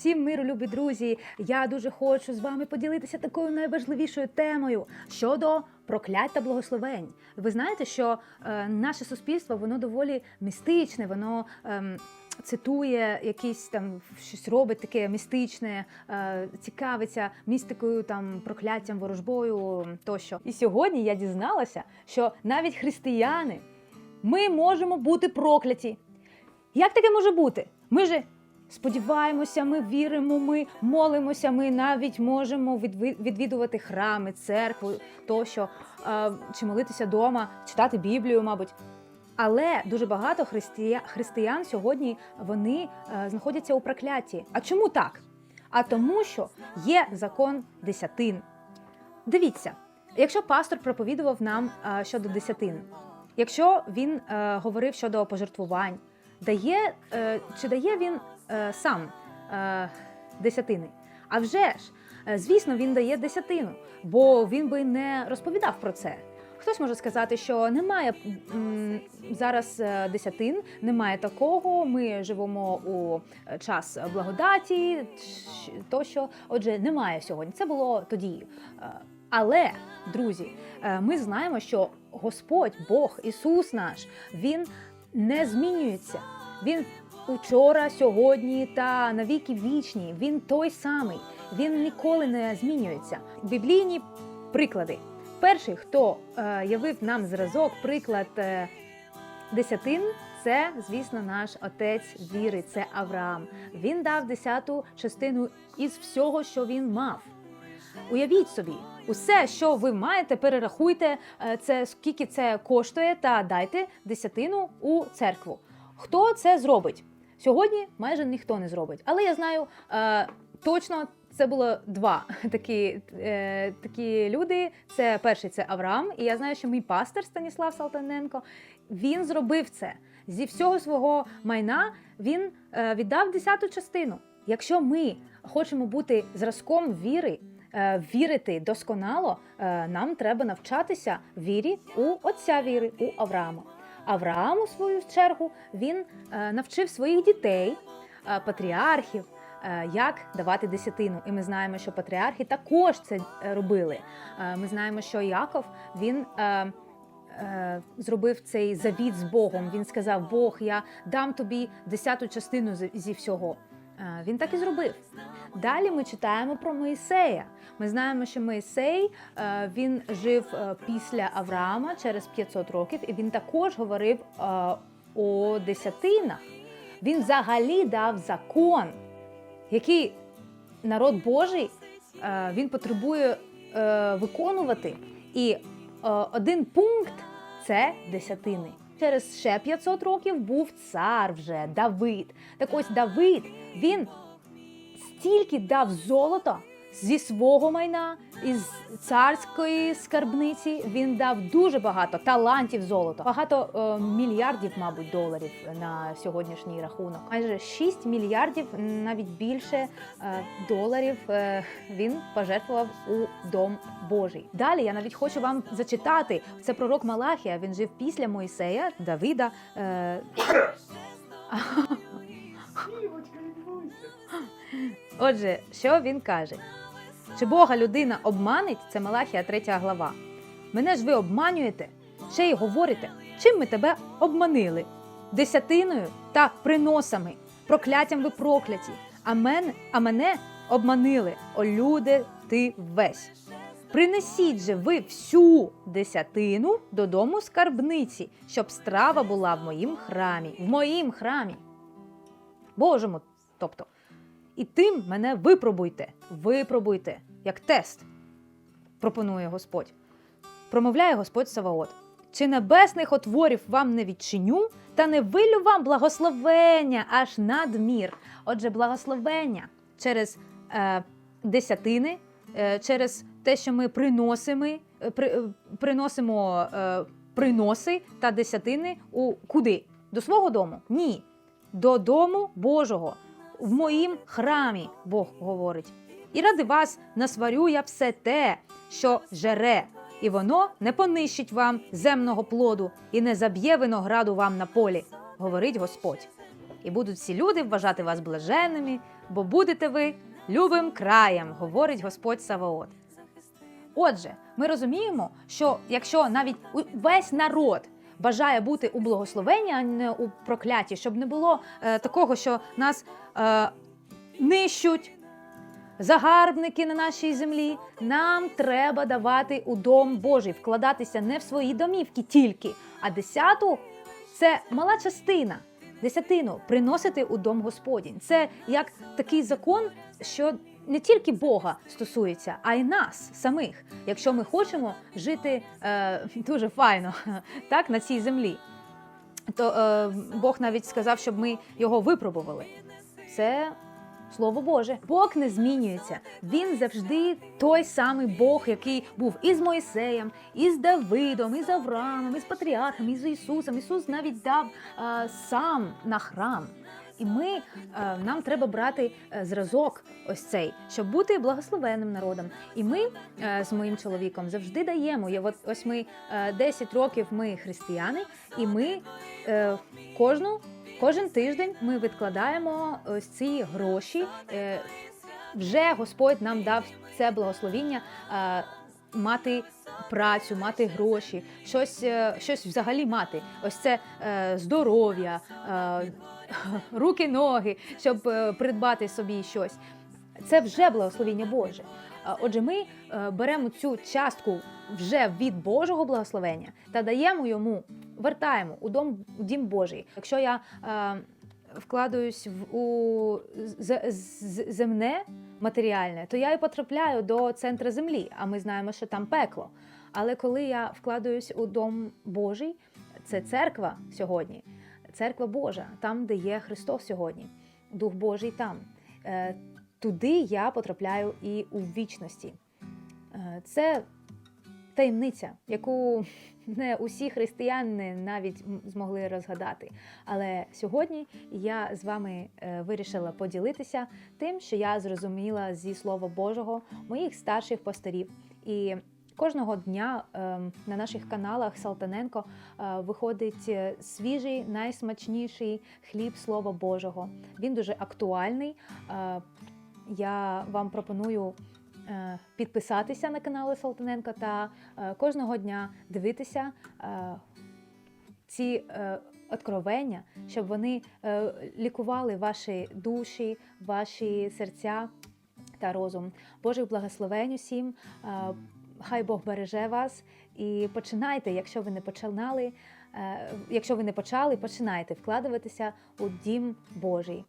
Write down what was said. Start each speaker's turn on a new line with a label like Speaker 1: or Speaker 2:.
Speaker 1: Всім миру, любі друзі! Я дуже хочу з вами поділитися такою найважливішою темою щодо проклять та благословень. Ви знаєте, що е, наше суспільство воно доволі містичне, воно. ем, Цитує якісь там щось робить таке містичне, е, цікавиться містикою, там прокляттям, ворожбою тощо. І сьогодні я дізналася, що навіть християни ми можемо бути прокляті. Як таке може бути? Ми же сподіваємося, ми віримо, ми молимося, ми навіть можемо відвідувати храми, церкву тощо, е, чи молитися вдома, читати Біблію, мабуть. Але дуже багато христия- християн сьогодні вони е, знаходяться у прокляті. А чому так? А тому, що є закон десятин. Дивіться, якщо пастор проповідував нам е, щодо десятин, якщо він говорив щодо пожертвувань, дає, чи дає він е, сам е, десятини? А вже ж, е, звісно, він дає десятину, бо він би не розповідав про це. Хтось може сказати, що немає м, зараз десятин, немає такого. Ми живемо у час благодаті, тощо. Отже, немає сьогодні. Це було тоді. Але, друзі, ми знаємо, що Господь, Бог, Ісус наш, Він не змінюється. Він учора, сьогодні та навіки вічні. Він той самий. Він ніколи не змінюється. Біблійні приклади. Перший, хто е, явив нам зразок, приклад е, десятин, це, звісно, наш отець віри, це Авраам. Він дав десяту частину із всього, що він мав. Уявіть собі, усе, що ви маєте, перерахуйте е, це, скільки це коштує, та дайте десятину у церкву. Хто це зробить? Сьогодні майже ніхто не зробить. Але я знаю е, точно. Це було два такі, е, такі люди. Це перший це Авраам, і я знаю, що мій пастор Станіслав Салтаненко він зробив це зі всього свого майна. Він е, віддав десяту частину. Якщо ми хочемо бути зразком віри, е, вірити досконало, е, нам треба навчатися вірі у отця віри, у Авраама. Авраам, у свою чергу, він е, навчив своїх дітей, е, патріархів, е, як давати десятину. І ми знаємо, що патріархи також це робили. Ми знаємо, що Яков він. Зробив цей завіт з Богом. Він сказав: Бог, я дам тобі десяту частину зі всього. Він так і зробив. Далі ми читаємо про Моїсея. Ми знаємо, що Моїсей е, він жив е, після Авраама через 500 років, і він також говорив е, о десятинах. Він взагалі дав закон, який народ Божий він потребує виконувати. І один пункт це десятини. Через ще 500 років був цар вже Давид. Так ось Давид він стільки дав золота зі свого майна, із царської скарбниці. Він дав дуже багато талантів золота, багато е, мільярдів, мабуть, доларів на сьогоднішній рахунок. Майже 6 мільярдів, навіть більше е, доларів е, він пожертвував у дом Божий. Далі я навіть хочу вам зачитати. Це пророк Малахія. Він жив після Моїсея, Давида. Е, Отже, що він каже? Чи Бога людина обманить? Це Малахія 3 глава. Мене ж ви обманюєте, ще й говорите, чим ми тебе обманили? Десятиною та приносами, прокляттям ви прокляті, а мене, а мене обманили, о люде ти весь. Принесіть же ви всю десятину додому скарбниці, щоб страва була в моїм храмі, в моїм храмі. Божому, тобто. І тим мене випробуйте, випробуйте, як тест, пропонує Господь. Промовляє Господь Саваот. Чи небесних отворів вам не відчиню, та не вилю вам благословення аж надмір. Отже, благословення через е, десятини, е, через те, що ми приносимо, е, при, е, приносимо е, приноси та десятини у куди? До свого дому? Ні. До дому Божого в моїм храмі, Бог говорить. І ради вас насварю я все те, що жере, і воно не понищить вам земного плоду і не заб'є винограду вам на полі, говорить Господь. І будуть всі люди вважати вас блаженними, бо будете ви любим краєм, говорить Господь Саваот. Отже, ми розуміємо, що якщо навіть весь народ бажає бути у благословенні, а не у прокляті, щоб не було е, такого, що нас е, нищуть. Загарбники на нашій землі, нам треба давати у дом Божий, вкладатися не в свої домівки тільки, а десяту це мала частина. Десятину приносити у дом Господінь. Це як такий закон, що не тільки Бога стосується, а й нас самих, якщо ми хочемо жити е, дуже файно так, на цій землі. То е, Бог навіть сказав, щоб ми його випробували. Це Слово Боже, Бог не змінюється. Він завжди той самий Бог, який був і з Моїсеєм, і з Давидом, і з Авраамом, і з патріархом, і з Ісусом. Ісус навіть дав е, сам на храм. І ми е, нам треба брати е, зразок ось цей, щоб бути благословенним народом. І ми е, з моїм чоловіком завжди даємо. Я от ось ми е, 10 років ми християни, і ми кожну Кожен тиждень ми відкладаємо ось ці гроші. Е, Вже Господь нам дав це благословіння е, мати працю, мати гроші, щось, е, щось взагалі мати. Ось це здоров'я, руки, ноги, щоб придбати собі щось. Це вже благословіння Боже. Отже, ми беремо цю частку вже від Божого благословення та даємо йому, вертаємо у дом у дім Божий. Якщо я е, вкладаюсь в у з- з- земне матеріальне, то я і потрапляю до центру землі, а ми знаємо, що там пекло. Але коли я вкладаюсь у дом Божий, це церква сьогодні, церква Божа, там, де є Христос сьогодні, Дух Божий там. Е, Туди я потрапляю і у вічності. Е, Це таємниця, яку не усі християни навіть змогли розгадати. Але сьогодні я з вами е, вирішила поділитися тим, що я зрозуміла зі Слова Божого моїх старших пастирів. І кожного дня е, на наших каналах Салтаненко е, виходить е, свіжий, найсмачніший хліб Слова Божого. Він дуже актуальний. Я вам пропоную підписатися на канали Салтаненка та е, кожного дня дивитися е, ці е, откровення, щоб вони е, лікували ваші душі, ваші серця та розум. Божих благословень усім. е, Хай Бог береже вас і починайте, якщо ви не починали, е, якщо ви не почали, починайте вкладуватися у дім Божий.